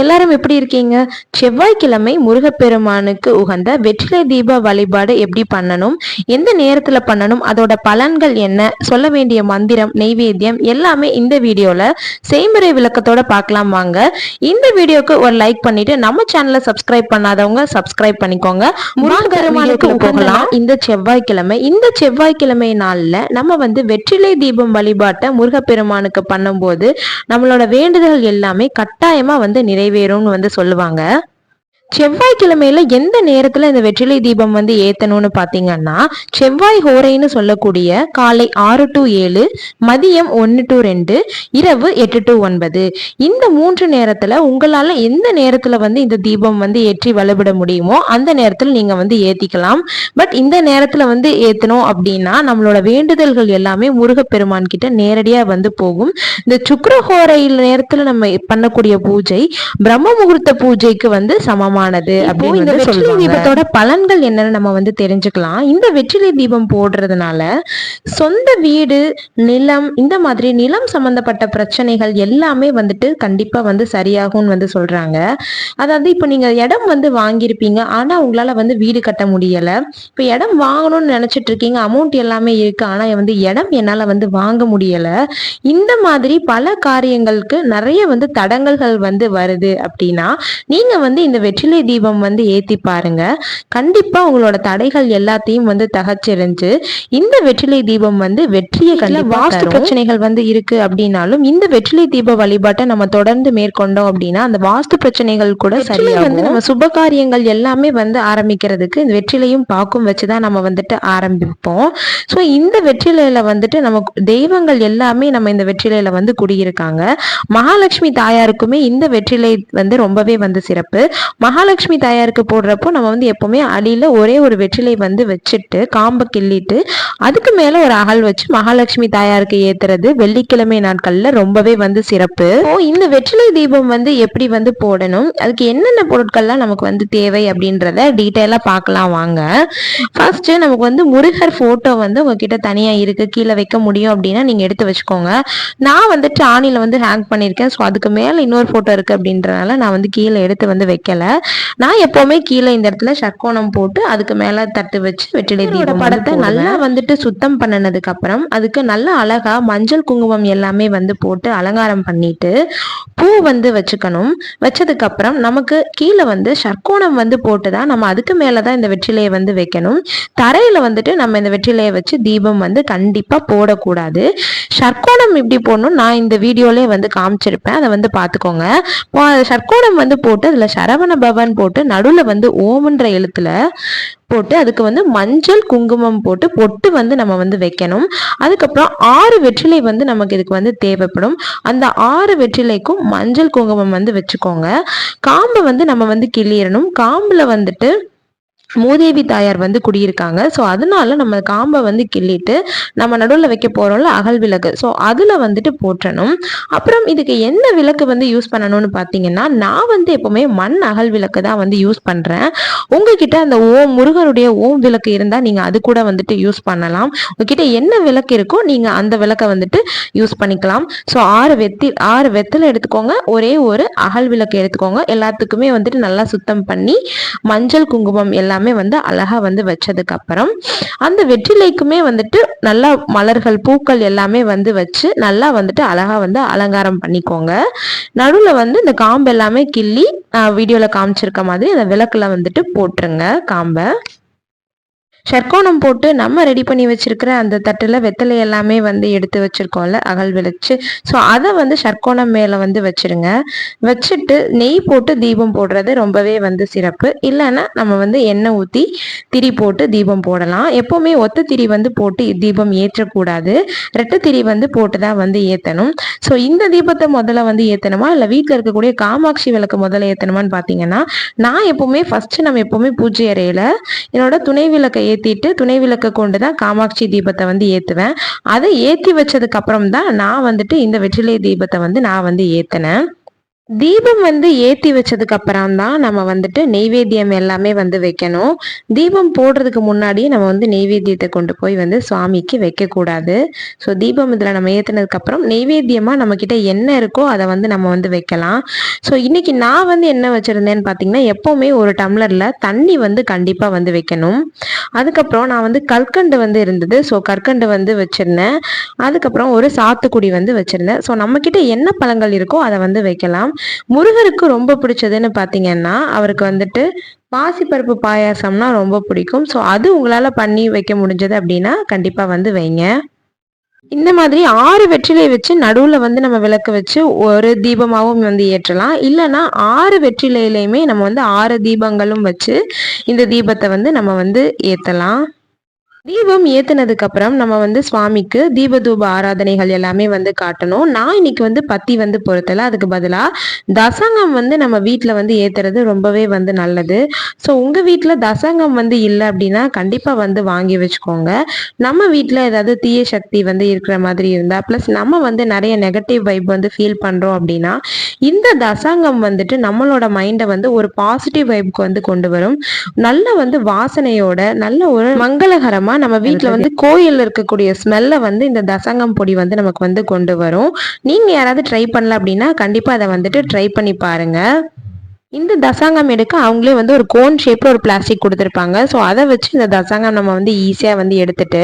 எல்லாரும் எப்படி இருக்கீங்க? செவ்வாய்க்கிழமை முருகப்பெருமானுக்கு உகந்த வெற்றிலை தீப வழிபாடு எப்படி பண்ணணும்? எந்த நேரத்துல பண்ணணும்? அதோட பலன்கள் என்ன? சொல்ல வேண்டிய மந்திரம் நெய்வேத்தியம் எல்லாமே இந்த வீடியோல செய்முறை விளக்கத்தோட பார்க்கலாம் வாங்க. இந்த வீடியோக்கு ஒரு லைக் பண்ணிட்டு நம்ம சேனலை சப்ஸ்கிரைப் பண்ணாதவங்க சப்ஸ்கிரைப் பண்ணிக்கோங்க. முருகப்பெருமானுக்கு போகலாம். இந்த செவ்வாய்க்கிழமை இந்த செவ்வாய்க்கிழமை நாள்ல நம்ம வந்து வெற்றிலை தீபம் வழிபாட்டை முருகப்பெருமானுக்கு பண்ணும்போது நம்மளோட வேண்டுதல் எல்லாமே கட்டாயமா வந்து நிறைவேறும்னு வந்து சொல்லுவாங்க. செவ்வாய்க்கிழமையில எந்த நேரத்துல இந்த வெற்றிலை தீபம் வந்து ஏத்தணும்னு பாத்தீங்கன்னா செவ்வாய் ஹோரைன்னு சொல்லக்கூடிய காலை ஆறு டு ஏழு மதியம் ஒன்று டு ரெண்டு இரவு எட்டு டு ஒன்பது. இந்த மூன்று நேரத்துல உங்களால எந்த நேரத்துல வந்து இந்த தீபம் வந்து ஏற்றி வழிபட முடியுமோ அந்த நேரத்துல நீங்க வந்து ஏத்திக்கலாம். பட் இந்த நேரத்துல வந்து ஏத்தணும் அப்படின்னா நம்மளோட வேண்டுதல்கள் எல்லாமே முருகப்பெருமான் கிட்ட நேரடியா வந்து போகும். இந்த சுக்கரஹோரை நேரத்துல நம்ம பண்ணக்கூடிய பூஜை பிரம்ம முகூர்த்த பூஜைக்கு வந்து சமமா முக்கியமானது அப்படின்னு இந்த வெற்றிலை தீபத்தோட பலன்கள் என்னன்னு நம்ம வந்து தெரிஞ்சுக்கலாம். இந்த வெற்றிலை தீபம் போடுறதுனால சொந்த வீடு நிலம் இந்த மாதிரி நிலம் சம்பந்தப்பட்ட பிரச்சனைகள் எல்லாமே வந்துட்டு கண்டிப்பா வந்து சரியாகும்னு வந்து சொல்றாங்க. அதாவது இப்போ நீங்க இடம் வந்து வாங்கியிருப்பீங்க ஆனா உங்களால வந்து வீடு கட்ட முடியல. இப்போ இடம் வாங்கணும்னு நினைச்சிட்டு இருக்கீங்க அமௌண்ட் எல்லாமே இருக்கு ஆனா வந்து இடம் என்னால வந்து வாங்க முடியல. இந்த மாதிரி பல காரியங்களுக்கு நிறைய வந்து தடங்கல்கள் வந்து வருது அப்படின்னா நீங்க வந்து இந்த வெற்றிலை வெற்றிலை தீபம் வந்து ஏத்தி பாருங்க. கண்டிப்பா உங்களோட தடைகள் எல்லாத்தையும் வந்து தகச்செறிஞ்சு இந்த வெற்றிலை தீபம் வந்து வெற்றியை கண்டிப்பா வாஸ்து பிரச்சனைகள் வந்து இருக்கு அப்படின்னாலும் இந்த வெற்றிலை தீப வழிபாட்டை நம்ம தொடர்ந்து மேற்கொண்டோம் அப்படின்னா அந்த வாஸ்து பிரச்சனைகள் கூட சரியா வந்து நம்ம சுப காரியங்கள் எல்லாமே வந்து ஆரம்பிக்கிறதுக்கு இந்த வெற்றிலையும் பாக்கும் வச்சுதான் நம்ம வந்துட்டு ஆரம்பிப்போம். ஸோ இந்த வெற்றிலையில வந்துட்டு நமக்கு தெய்வங்கள் எல்லாமே நம்ம இந்த வெற்றிலையில வந்து குடியிருக்காங்க. மகாலட்சுமி தாயாருக்குமே இந்த வெற்றிலை வந்து ரொம்பவே வந்து சிறப்பு. மகா மகாலட்சுமி தாயாருக்கு போடுறப்போ நம்ம வந்து எப்போவுமே அடியில் ஒரே ஒரு வெற்றிலை வந்து வச்சுட்டு காம்பை கிள்ளிட்டு அதுக்கு மேலே ஒரு அகல் வச்சு மகாலட்சுமி தாயாருக்கு ஏற்றுறது வெள்ளிக்கிழமை நாட்களில் ரொம்பவே வந்து சிறப்பு. ஓ இந்த வெற்றிலை தீபம் வந்து எப்படி வந்து போடணும்? அதுக்கு என்னென்ன பொருட்கள்லாம் நமக்கு வந்து தேவை அப்படின்றத டீட்டெயிலாக பார்க்கலாம் வாங்க. ஃபர்ஸ்ட்டு நமக்கு வந்து முருகர் ஃபோட்டோ வந்து உங்ககிட்ட தனியாக இருக்குது கீழே வைக்க முடியும் அப்படின்னா நீங்கள் எடுத்து வச்சுக்கோங்க. நான் வந்துட்டு ஆணியில் வந்து ஹேங் பண்ணியிருக்கேன். ஸோ அதுக்கு மேலே இன்னொரு ஃபோட்டோ இருக்குது அப்படின்றனால நான் வந்து கீழே எடுத்து வந்து வைக்கலை. நான் எப்பவுமே கீழே இந்த இடத்துல சர்க்கோணம் போட்டு அதுக்கு மேல தட்டு வச்சு வெற்றிலை தீபம் படத்தை நல்லா வந்துட்டு சுத்தம் பண்ணினதுக்கு அப்புறம் அதுக்கு நல்ல அழகா மஞ்சள் குங்குமம் எல்லாமே வந்து போட்டு அலங்காரம் பண்ணிட்டு பூ வந்து வச்சுக்கணும். வச்சதுக்கு அப்புறம் நமக்கு கீழே வந்து சர்க்கோணம் வந்து போட்டு தான் நம்ம அதுக்கு மேலதான் இந்த வெற்றிலையை வந்து வைக்கணும். தரையில வந்துட்டு நம்ம இந்த வெற்றிலையை வச்சு தீபம் வந்து கண்டிப்பா போடக்கூடாது. சர்க்கோணம் இப்படி போடணும். நான் இந்த வீடியோலயே வந்து காமிச்சிருப்பேன். அதை வந்து பார்த்துக்கோங்க. சர்க்கோணம் வந்து போட்டு அதுல சரவண பவன் போட்டு நடுவில் வந்து ஓமன்ற எழுத்துல போட்டு அதுக்கு வந்து மஞ்சள் குங்குமம் போட்டு பொட்டு வந்து நம்ம வந்து வைக்கணும். அதுக்கப்புறம் ஆறு வெற்றிலை வந்து நமக்கு இதுக்கு வந்து தேவைப்படும். அந்த ஆறு வெற்றிலைக்கும் மஞ்சள் குங்குமம் வந்து வச்சுக்கோங்க. காம்பை வந்து நம்ம வந்து கிளியிடணும் காம்பில் வந்துட்டு மூதேவி தாயார் வந்து குடியிருக்காங்க. ஸோ அதனால நம்ம காம்பை வந்து கிள்ளிட்டு நம்ம நடுவில் வைக்க போகிறோம்ல அகல் விளக்கு. ஸோ அதில் வந்துட்டு போற்றணும். அப்புறம் இதுக்கு என்ன விளக்கு வந்து யூஸ் பண்ணணும்னு பார்த்தீங்கன்னா நான் வந்து எப்போவுமே மண் அகல் விளக்கு தான் வந்து யூஸ் பண்ணுறேன் உங்ககிட்ட அந்த ஓம் முருகனுடைய ஓம் விளக்கு இருந்தால் நீங்கள் அது கூட வந்துட்டு யூஸ் பண்ணலாம். உங்ககிட்ட என்ன விளக்கு இருக்கோ நீங்கள் அந்த விளக்கை வந்துட்டு யூஸ் பண்ணிக்கலாம். ஸோ ஆறு வெத்தி ஆறு வெத்தலை எடுத்துக்கோங்க. ஒரே ஒரு அகல் விளக்கு எடுத்துக்கோங்க. எல்லாத்துக்குமே வந்துட்டு நல்லா சுத்தம் பண்ணி மஞ்சள் குங்குமம் எல்லாமே எல்லாமே வந்து அழகா வந்து வச்சதுக்கு அப்புறம் அந்த வெற்றிலைக்குமே வந்துட்டு நல்லா மலர்கள் பூக்கள் எல்லாமே வந்து வச்சு நல்லா வந்துட்டு அழகா வந்து அலங்காரம் பண்ணிக்கோங்க. நடுவில் வந்து இந்த காம்பு எல்லாமே கிள்ளி வீடியோவில் காமிச்சிருக்க மாதிரி அந்த விளக்குல வந்துட்டு போட்டுருங்க காம்பை. சர்க்கோணம் போட்டு நம்ம ரெடி பண்ணி வச்சிருக்கிற அந்த தட்டில் வெத்தலை எல்லாமே வந்து எடுத்து வச்சுருக்கோம்ல அகல் விளைச்சு. ஸோ அதை வந்து சர்க்கோணம் மேலே வந்து வச்சுருங்க. வச்சுட்டு நெய் போட்டு தீபம் போடுறது ரொம்பவே வந்து சிறப்பு. இல்லைன்னா நம்ம வந்து எண்ணெய் ஊற்றி திரி போட்டு தீபம் போடலாம். எப்போவுமே ஒத்த திரி வந்து போட்டு தீபம் ஏற்றக்கூடாது. ரெட்டை திரி வந்து போட்டு தான் வந்து ஏற்றணும் ஸோ இந்த தீபத்தை முதல்ல வந்து ஏற்றணுமா இல்லை வீட்டில் இருக்கக்கூடிய காமாட்சி விளக்கு முதல்ல ஏற்றணுமான்னு பார்த்தீங்கன்னா நான் எப்போவுமே ஃபஸ்ட்டு நம்ம எப்போவுமே பூஜை அறையில் என்னோட துணை விளக்கை ஏற்றிட்டு துணை விளக்கை கொண்டு தான் காமாட்சி தீபத்தை வந்து ஏற்றுவேன் அதை ஏற்றி வச்சதுக்கு அப்புறம் தான் நான் வந்துட்டு இந்த வெற்றிலை தீபத்தை வந்து நான் வந்து ஏற்றினேன் தீபம் வந்து ஏற்றி வச்சதுக்கு அப்புறம் தான் நம்ம வந்துட்டு நெய்வேத்தியம் எல்லாமே வந்து வைக்கணும். தீபம் போடுறதுக்கு முன்னாடி நம்ம வந்து நெய்வேத்தியத்தை கொண்டு போய் வந்து சுவாமிக்கு வைக்கக்கூடாது. ஸோ தீபம் இதில் நம்ம ஏற்றினதுக்கப்புறம் நெய்வேத்தியமாக நம்மக்கிட்ட என்ன இருக்கோ அதை வந்து நம்ம வந்து வைக்கலாம். ஸோ இன்றைக்கி நான் வந்து என்ன வச்சுருந்தேன்னு பார்த்தீங்கன்னா எப்போவுமே ஒரு டம்ளரில் தண்ணி வந்து கண்டிப்பாக வந்து வைக்கணும். அதுக்கப்புறம் நான் வந்து கற்கண்டு வந்து இருந்தது. ஸோ கற்கண்டு வந்து வச்சுருந்தேன். அதுக்கப்புறம் ஒரு சாத்துக்குடி வந்து வச்சுருந்தேன். ஸோ நம்மக்கிட்ட என்ன பழங்கள் இருக்கோ அதை வந்து வைக்கலாம். முருகருக்கு ரொம்ப பிடிச்சதுன்னு பார்த்தீங்கன்னா அவருக்கு வந்துட்டு பாசிப்பருப்பு பாயாசம்னா ரொம்ப பிடிக்கும். ஸோ அது உங்களால் பண்ணி வைக்க முடிஞ்சது அப்படின்னா கண்டிப்பாக வந்து வைங்க. இந்த மாதிரி ஆறு வெற்றிலை வச்சு நடுவில் வந்து நம்ம விளக்கு வச்சு ஒரு தீபமாகவும் வந்து ஏற்றலாம். இல்லைன்னா ஆறு வெற்றிலையிலையுமே நம்ம வந்து ஆறு தீபங்களும் வச்சு இந்த தீபத்தை வந்து நம்ம வந்து ஏற்றலாம் தீபம் ஏத்துனதுக்கு அப்புறம் நம்ம வந்து சுவாமிக்கு தீப தூப ஆராதனைகள் எல்லாமே வந்து காட்டணும். நான் இன்னைக்கு வந்து பத்தி வந்து பொறுத்தல. அதுக்கு பதிலாக தசங்கம் வந்து நம்ம வீட்டில் வந்து ஏத்துறது ரொம்பவே வந்து நல்லது. ஸோ உங்கள் வீட்டில் தசங்கம் வந்து இல்லை அப்படின்னா கண்டிப்பாக வந்து வாங்கி வச்சுக்கோங்க. நம்ம வீட்டில் ஏதாவது தீய சக்தி வந்து இருக்கிற மாதிரி இருந்தால் ப்ளஸ் நம்ம வந்து நிறைய நெகட்டிவ் வைப் வந்து ஃபீல் பண்ணுறோம் அப்படின்னா இந்த தசங்கம் வந்துட்டு நம்மளோட மைண்டை வந்து ஒரு பாசிட்டிவ் வைப்புக்கு வந்து கொண்டு வரும். நல்ல வந்து வாசனையோட நல்ல ஒரு மங்களகரமாக மூலமா நம்ம வீட்டில் வந்து கோயில் இருக்கக்கூடிய ஸ்மெல்லை வந்து இந்த தசங்கம் பொடி வந்து நமக்கு வந்து கொண்டு வரும். நீங்கள் யாராவது ட்ரை பண்ணல அப்படின்னா கண்டிப்பாக அதை வந்துட்டு ட்ரை பண்ணி பாருங்கள் இந்த தசாங்கம் எடுக்க அவங்களே வந்து ஒரு கோன் ஷேப்பில் ஒரு பிளாஸ்டிக் கொடுத்துருப்பாங்க. ஸோ அதை வச்சு இந்த தசாங்கம் நம்ம வந்து ஈஸியாக வந்து எடுத்துட்டு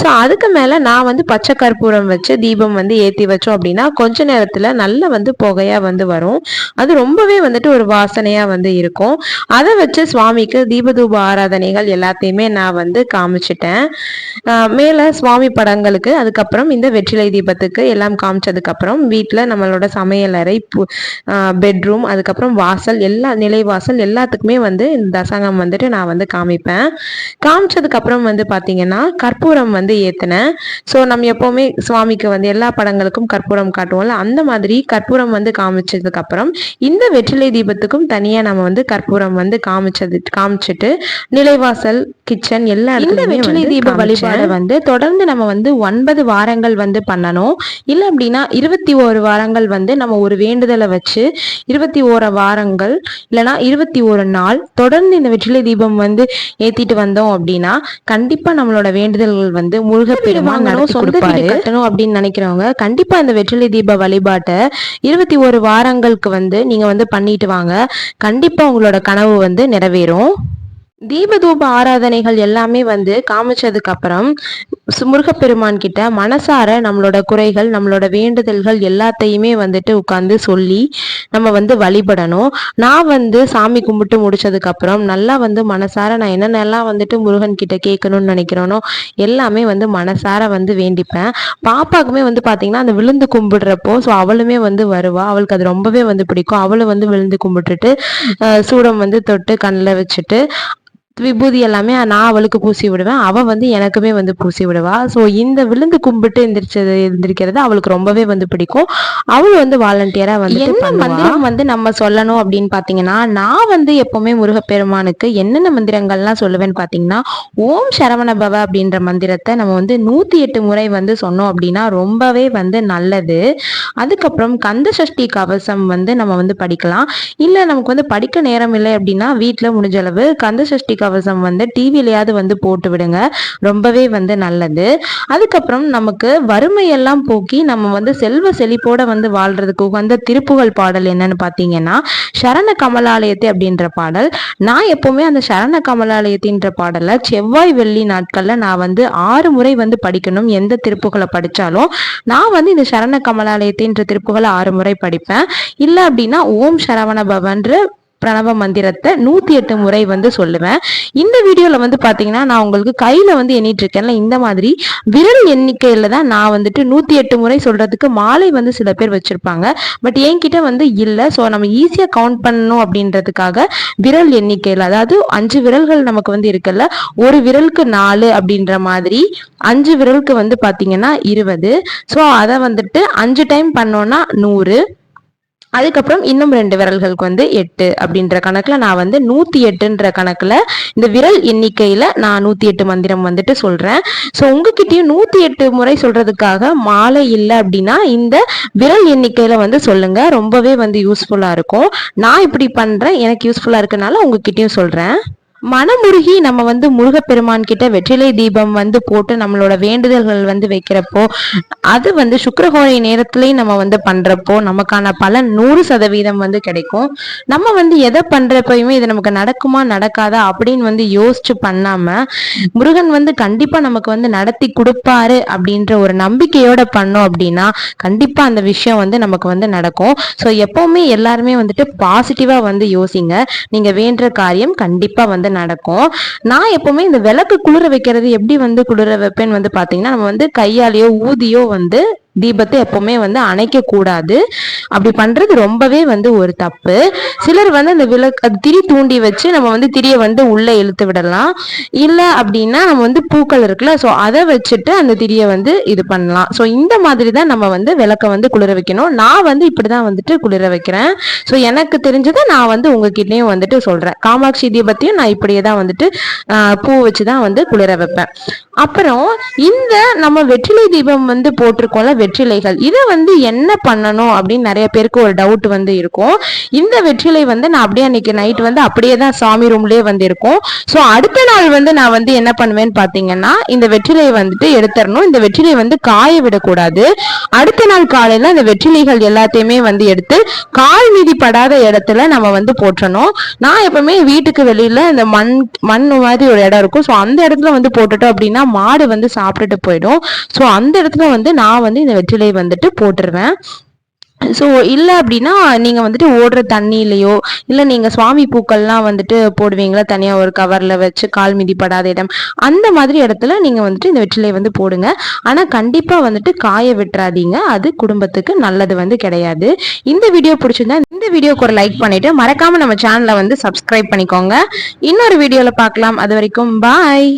ஸோ அதுக்கு மேலே நான் வந்து பச்சை கற்பூரம் வச்சு தீபம் வந்து ஏற்றி வச்சோம் அப்படின்னா கொஞ்ச நேரத்தில் நல்ல வந்து புகையாக வந்து வரும். அது ரொம்பவே வந்துட்டு ஒரு வாசனையாக வந்து இருக்கும். அதை வச்சு சுவாமிக்கு தீபதூப ஆராதனைகள் எல்லாத்தையுமே நான் வந்து காமிச்சிட்டேன். மேலே சுவாமி படங்களுக்கு அதுக்கப்புறம் இந்த வெற்றிலை தீபத்துக்கு எல்லாம் காமிச்சதுக்கப்புறம் வீட்டில் நம்மளோட சமையலறை பெட்ரூம் அதுக்கப்புறம் வாசல் வாசல் எல்லா நிலைவாசல் எல்லாத்துக்குமே வந்து இந்த தசங்கம் வந்துட்டு நான் வந்து காமிப்பேன். காமிச்சதுக்கு அப்புறம் வந்து பார்த்தீங்கன்னா கற்பூரம் வந்து ஏற்றினேன் ஸோ நம்ம எப்போவுமே சுவாமிக்கு வந்து எல்லா படங்களுக்கும் கற்பூரம் காட்டுவோம்ல அந்த மாதிரி கற்பூரம் வந்து காமிச்சதுக்கு அப்புறம் இந்த வெற்றிலை தீபத்துக்கும் தனியாக நம்ம வந்து கற்பூரம் வந்து காமிச்சது காமிச்சிட்டு நிலைவாசல் கிச்சன் எல்லா இந்த வெற்றிலை தீப வழிபாடு வந்து தொடர்ந்து நம்ம வந்து ஒன்பது வாரங்கள் வந்து பண்ணணும். இல்லை அப்படின்னா இருபத்தி ஓரு வாரங்கள் வந்து நம்ம ஒரு வேண்டுதலை வச்சு இருபத்தி ஓர வாரங்கள் நாட்கள் இல்லைனா இருபத்தி ஒரு நாள் தொடர்ந்து இந்த வெற்றிலை தீபம் வந்து ஏத்திட்டு வந்தோம் அப்படின்னா கண்டிப்பா நம்மளோட வேண்டுதல்கள் வந்து முருக பெருமாள் சொந்த கட்டணும் அப்படின்னு நினைக்கிறவங்க கண்டிப்பா இந்த வெற்றிலை தீப வழிபாட்டை இருபத்தி ஒரு வாரங்களுக்கு வந்து நீங்க வந்து பண்ணிட்டு வாங்க. கண்டிப்பா உங்களோட கனவு வந்து நிறைவேறும். தீபதூப ஆராதனைகள் எல்லாமே வந்து காமிச்சதுக்கு அப்புறம் முருகப்பெருமான் கிட்ட மனசார நம்மளோட குறைகள் நம்மளோட வேண்டுதல்கள் எல்லாத்தையுமே வந்துட்டு உட்காந்து சொல்லி நம்ம வந்து வழிபடணும். நான் வந்து சாமி கும்பிட்டு முடிச்சதுக்கு அப்புறம் நல்லா வந்து மனசார நான் என்னென்னலாம் வந்துட்டு முருகன் கிட்ட கேட்கணும்னு நினைக்கிறேனோ எல்லாமே வந்து மனசார வந்து வேண்டிப்பேன். பாப்பாக்குமே வந்து பாத்தீங்கன்னா அந்த விழுந்து கும்பிடுறப்போ ஸோ அவளுமே வந்து வருவா. அவளுக்கு அது ரொம்பவே வந்து பிடிக்கும். அவளும் வந்து விழுந்து கும்பிட்டுட்டு சூடம் வந்து தொட்டு கண்ணில் வச்சுட்டு விபூதி எல்லாமே நான் அவளுக்கு பூசி விடுவேன். அவள் வந்து எனக்குமே வந்து பூசி விடுவா. ஸோ இந்த விழுந்து கும்பிட்டு எந்திரிச்சது எந்திரிக்கிறது அவளுக்கு ரொம்பவே வந்து பிடிக்கும். அவள் வந்து வாலண்டியராக வந்து என்ன மந்திரம் வந்து நம்ம சொல்லணும் அப்படின்னு பார்த்தீங்கன்னா நான் வந்து எப்போவுமே முருகப்பெருமானுக்கு என்னென்ன மந்திரங்கள்லாம் சொல்லுவேன்னு பார்த்தீங்கன்னா ஓம் சரவண பவ அப்படின்ற மந்திரத்தை நம்ம வந்து நூற்றி எட்டு முறை வந்து சொன்னோம் அப்படின்னா ரொம்பவே வந்து நல்லது. அதுக்கப்புறம் கந்த சஷ்டி கவசம் வந்து நம்ம வந்து படிக்கலாம். இல்லை நமக்கு வந்து படிக்க நேரம் இல்லை அப்படின்னா வீட்டில் முடிஞ்ச அளவு கந்த சஷ்டி கவசம் வந்து டிவிலையாவது வந்து போட்டு விடுங்க. ரொம்பவே வந்து நல்லது. அதுக்கப்புறம் நமக்கு வறுமையெல்லாம் போக்கி நம்ம வந்து செல்வ செழிப்போட வந்து வாழ்றதுக்கு உகந்த திருப்புகழ் பாடல் என்னன்னு பார்த்தீங்கன்னா சரண கமலாலயத்தை அப்படின்ற பாடல். நான் எப்பவுமே அந்த சரண கமலாலயத்தின்ற பாடலை செவ்வாய் வெள்ளி நாட்களில் நான் வந்து ஆறு முறை வந்து படிக்கணும். எந்த திருப்புகளை படித்தாலும் நான் வந்து இந்த சரண கமலாலயத்தின்ற திருப்புகளை ஆறு முறை படிப்பேன். இல்லை அப்படின்னா ஓம் சரவண பவன்ற பிரணவ மந்திரத்தை நூற்றி எட்டு முறை வந்து சொல்லுவேன். இந்த வீடியோவில் வந்து பார்த்தீங்கன்னா நான் உங்களுக்கு கையில் வந்து எண்ணிட்டு இருக்கேன்ல இந்த மாதிரி விரல் எண்ணிக்கையில் தான் நான் வந்துட்டு நூற்றி எட்டு முறை சொல்கிறதுக்கு மாலை வந்து சில பேர் வச்சுருப்பாங்க. பட் என்கிட்ட வந்து இல்லை. ஸோ நம்ம ஈஸியாக கவுண்ட் பண்ணணும் அப்படின்றதுக்காக விரல் எண்ணிக்கையில் அதாவது அஞ்சு விரல்கள் நமக்கு வந்து இருக்குல்ல ஒரு விரலுக்கு நாலு அப்படின்ற மாதிரி அஞ்சு விரலுக்கு வந்து பார்த்தீங்கன்னா இருபது. ஸோ அதை வந்துட்டு அஞ்சு டைம் பண்ணோன்னா நூறு. அதுக்கப்புறம் இன்னும் ரெண்டு விரல்களுக்கு வந்து எட்டு அப்படின்ற கணக்கில் நான் வந்து நூற்றி எட்டுன்ற கணக்கில் இந்த விரல் எண்ணிக்கையில் நான் நூற்றி எட்டு மந்திரம் வந்துட்டு சொல்கிறேன் ஸோ உங்ககிட்டயும் நூற்றி எட்டு முறை சொல்கிறதுக்காக மாலை இல்லை அப்படின்னா இந்த விரல் எண்ணிக்கையில் வந்து சொல்லுங்கள் ரொம்பவே வந்து யூஸ்ஃபுல்லாக இருக்கும். நான் இப்படி பண்ணுறேன் எனக்கு யூஸ்ஃபுல்லாக இருக்கனால உங்ககிட்டயும் சொல்கிறேன் மனமுருகி நம்ம வந்து முருகப்பெருமான் கிட்ட வெற்றிலை தீபம் வந்து போட்டு நம்மளோட வேண்டுதல்கள் வந்து வைக்கிறப்போ அது வந்து சுக்கரகோரை நேரத்துலயும் நம்ம வந்து பண்றப்போ நமக்கான பலன் நூறு சதவீதம் வந்து கிடைக்கும். நம்ம வந்து எதை பண்றப்பயுமே இது நமக்கு நடக்குமா நடக்காதா அப்படின்னு வந்து யோசிச்சு பண்ணாம முருகன் வந்து கண்டிப்பா நமக்கு வந்து நடத்தி கொடுப்பாரு அப்படின்ற ஒரு நம்பிக்கையோட பண்ணோம் அப்படின்னா கண்டிப்பா அந்த விஷயம் வந்து நமக்கு வந்து நடக்கும். ஸோ எப்பவுமே எல்லாருமே வந்துட்டு பாசிட்டிவா வந்து யோசிங்க. நீங்க வேண்ட காரியம் கண்டிப்பா வந்து நடக்கும். நான் எப்பவுமே இந்த விளக்கு குளிர வைக்கிறது எப்படி வந்து குளிர வைப்பேன்னு வந்து பார்த்தீங்கன்னா நம்ம வந்து கையாலேயோ ஊதியோ வந்து தீபத்தை எப்பவுமே வந்து அணைக்க கூடாது. அப்படி பண்றது ரொம்பவே வந்து ஒரு தப்பு. சிலர் வந்து அந்த விளக்கு அது திரி தூண்டி வச்சு நம்ம வந்து திரியை வந்து உள்ள இழுத்து விடலாம். இல்லை அப்படின்னா நம்ம வந்து பூக்கள் இருக்குல்ல ஸோ அதை வச்சுட்டு அந்த திரியை வந்து இது பண்ணலாம். ஸோ இந்த மாதிரி தான் நம்ம வந்து விளக்க வந்து குளிர வைக்கணும். நான் வந்து இப்படி தான் வந்துட்டு குளிர வைக்கிறேன். ஸோ எனக்கு தெரிஞ்சதை நான் வந்து உங்ககிட்டயும் வந்துட்டு சொல்றேன். காமாட்சி தீபத்தையும் நான் இப்படியே தான் வந்துட்டு பூ வச்சு தான் வந்து குளிர வைப்பேன். அப்புறம் இந்த நம்ம வெற்றிலை தீபம் வந்து போட்டிருக்கோம்ல வெற்றிலைகள். இதை வந்து என்ன பண்ணணும் அப்படின்னு நிறைய பேருக்கு ஒரு டவுட் வந்து இருக்கும். இந்த வெற்றிலை வந்து நான் அப்படியே அன்னைக்கு நைட் வந்து அப்படியே தான் சாமி ரூம்லயே வந்து இருக்கும் ஸோ அடுத்த நாள் வந்து நான் வந்து என்ன பண்ணுவேன்னு பார்த்தீங்கன்னா இந்த வெற்றிலையை வந்துட்டு எடுத்துடணும். இந்த வெற்றிலை வந்து காய விடக்கூடாது. அடுத்த நாள் காலையில் இந்த வெற்றிலைகள் எல்லாத்தையுமே வந்து எடுத்து கால் மீதி படாத இடத்துல நம்ம வந்து போட்டணும் நான் எப்பவுமே வீட்டுக்கு வெளியில இந்த மண் மண் மாதிரி ஒரு இடம் இருக்கும். ஸோ அந்த இடத்துல வந்து போட்டுட்டோம் அப்படின்னா மாடு வந்து சாப்பிட்டுட்டு போயிடும். ஸோ அந்த இடத்துல வந்து நான் வந்து இந்த வெற்றிலை வந்துட்டு போட்டுருவேன். ஸோ இல்லை அப்படின்னா நீங்கள் வந்துட்டு ஓடுற தண்ணியிலையோ இல்லை நீங்கள் சுவாமி பூக்கள்லாம் வந்துட்டு போடுவீங்களா? தனியாக ஒரு கவரில் வச்சு கால் மிதிப்படாத இடம். அந்த மாதிரி இடத்துல நீங்கள் வந்துட்டு இந்த வெற்றிலை வந்து போடுங்க. ஆனால் கண்டிப்பாக வந்துட்டு காய விட்டுறாதீங்க. அது குடும்பத்துக்கு நல்லது வந்து கிடையாது. இந்த வீடியோ பிடிச்சிருந்தா இந்த வீடியோக்கு ஒரு லைக் பண்ணிவிட்டு மறக்காமல் நம்ம சேனலை வந்து சப்ஸ்கிரைப் பண்ணிக்கோங்க. இன்னொரு வீடியோவில் பார்க்கலாம். அது வரைக்கும் பாய்